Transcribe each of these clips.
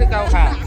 ขึ้นเกาค่ะ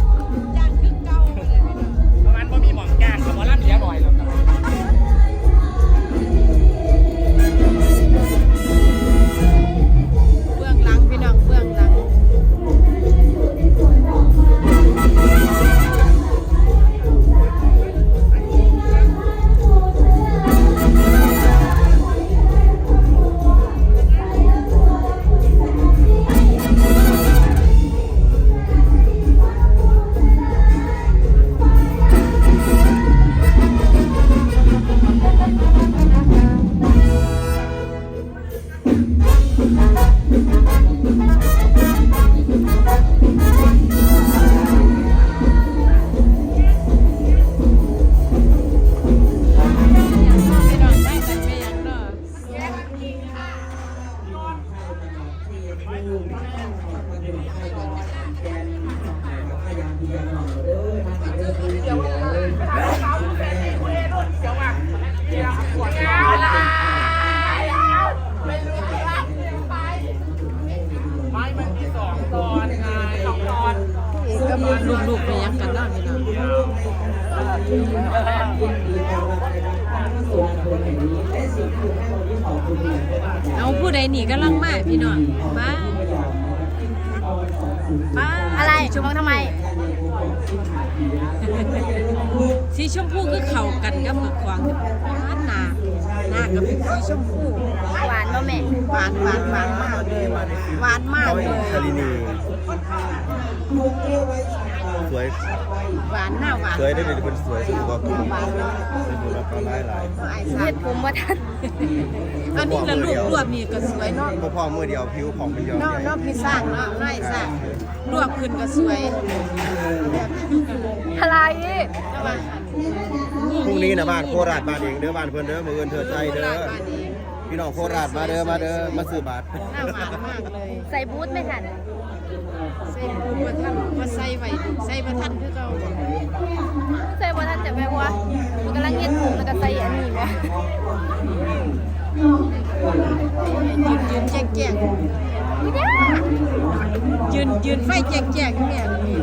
องเอาผู้ใดหนีกำลังมาพี่น้องมามาอะไรชมองทำไม สีชมพูคือเข้ากันกับหมึกควางหน้าหน้ากับสีชมพูหวานบ่แม่หวานหวานหวานมากเลยหวานมากเลยคารินี สวยหวานหน้าหวานสวยได้เป็นคนสวยสุดก็คือหวานเนาะเป็นคนรักหลายหลายไอ้เฮ็สัดตว์ผมว่าทันอันนี้ละลูกรวบนี่ก็สวยเนาะพ่อพ่อมือเดียวผิวของเป็นยอดเนาะเนาะพี่สร้างเนาะน้อยสร้างรวบขึ้นก็สวยแบบอะไรระวังพรุ่งนี้นะบ้านโคราชบ้านเองเด้อบ้านเพื่อนเด้อมือเงินเถิดใจเด้อบ้านนี้พี่น้องโคราชมาเด้อมาเด้อมาซื้อบัตรหน้าหวานมากเลย ใส่บูทไม่ทันใส่ปูมาทันมาใส่ไว้ ยืนยืนแจกแจ้งยืนยืนไฟแจ้งแจกเนี่ยนี่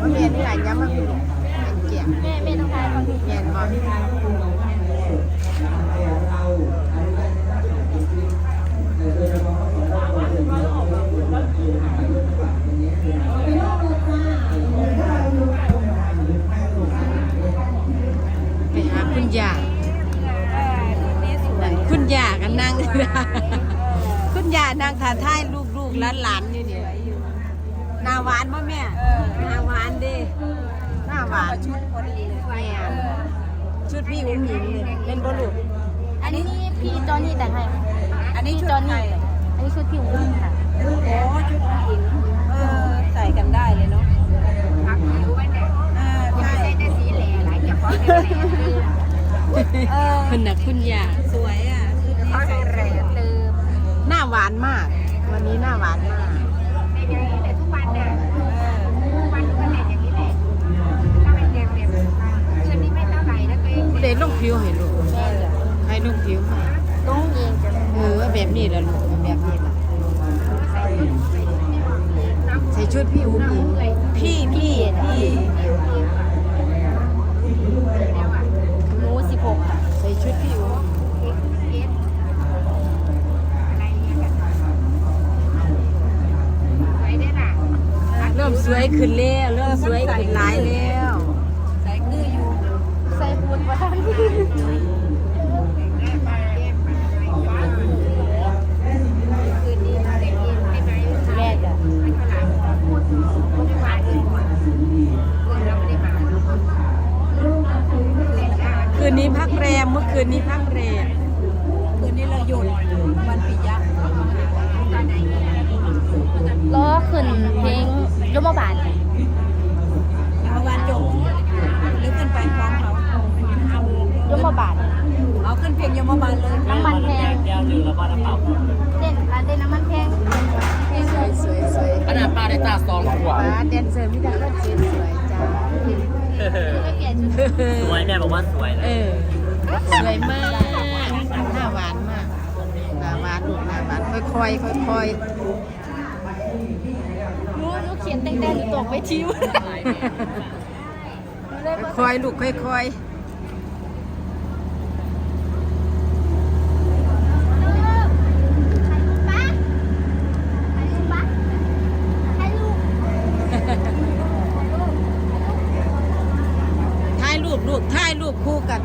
ว่าแม่นี่หลายย้ำมากแจ้งแม่แม่ต้องทายฟังแม่นก่อน ย่าคุณย่ากันนั่งคุณย่านั่งทานท้ายลูกๆหลานๆอยู่เนี่ยหน้าหวานป่ะแม่หน้าหวานเดิหน้าหวานชุดพอดีแม่ชุดพี่อุ้งหญิงเลยเล่นบอลลูกอันนี้พี่จอนนี่แต่งให้อันนี้จอนนี่อันนี้ชุดพี่อุ้งอิงค่ะ โอ้ชุดผู้หญิงเออใส่กันได้เลยเนาะพักผิวไว้เนี่ยใช่ได้สีแหล่หลายเก็บของ เออคุณน่ะคุณย่าสวยอะชุดนี้ใส่สวยลืมหน้าหวานมาก วันนี้หน้าหวานมากเออเด็ดลูกผิวให้ลูกให้ลูกผิวมาต้องเองจะเออแบบนี้แหละลูกแบบนี้แหละใส่ชุดพี่อุ้งอิงพี่พี่พี่หนูสิบหกค่ะ ใส่ชุดพี่อุ้งเริ่มสวยขึ้นแล้วเริ่มสวยขึ้นหลายแล้ว ใส่คืออยู่ ใส่บูทว่าทัน แม่จ้ะ คืนนี้พักแรมเมื่อคืนนี้พักแรม คืนนี้เราหยุดวันปิยะ ล้อ ขึ้นเพลงยมบาลเมื่อวานจบหรือขึ้นไปพร้อมเขายมบาลเอาขึ้นเพียงยมบาลเลยน้ำมันแพงเด่นร้านเด่นน้ำมันแพงแพงสวยสวยสวยขนาดปลาได้ตาสองขวบป้าแดนเซอร์มิตรก็สวยสวยจ้าก็เปลี่ยนชุดสวยแม่บอกว่าสวยเออสวยมากหน้าหวานมากหน้าหวานลูกหน้าหวานค่อยๆค่อยๆ ขียนตั้งแต่หนูตกไปชิวค่อยๆลูกค่อยๆถ่ายรูปลูกถ่ายรูปคู่กัน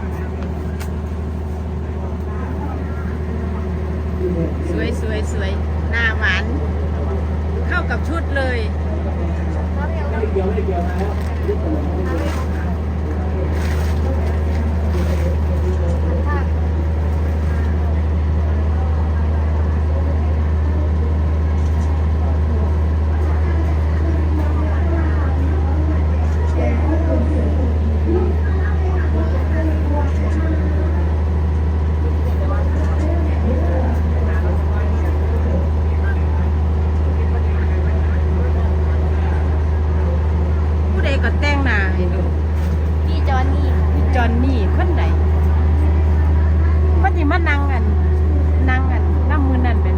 สวยสวยสวยหน้าหวาน เข้ากับชุดเลย Thank you. ไหนมันสิมานั่งกันนั่งกันน้ำมือนั่นเป็น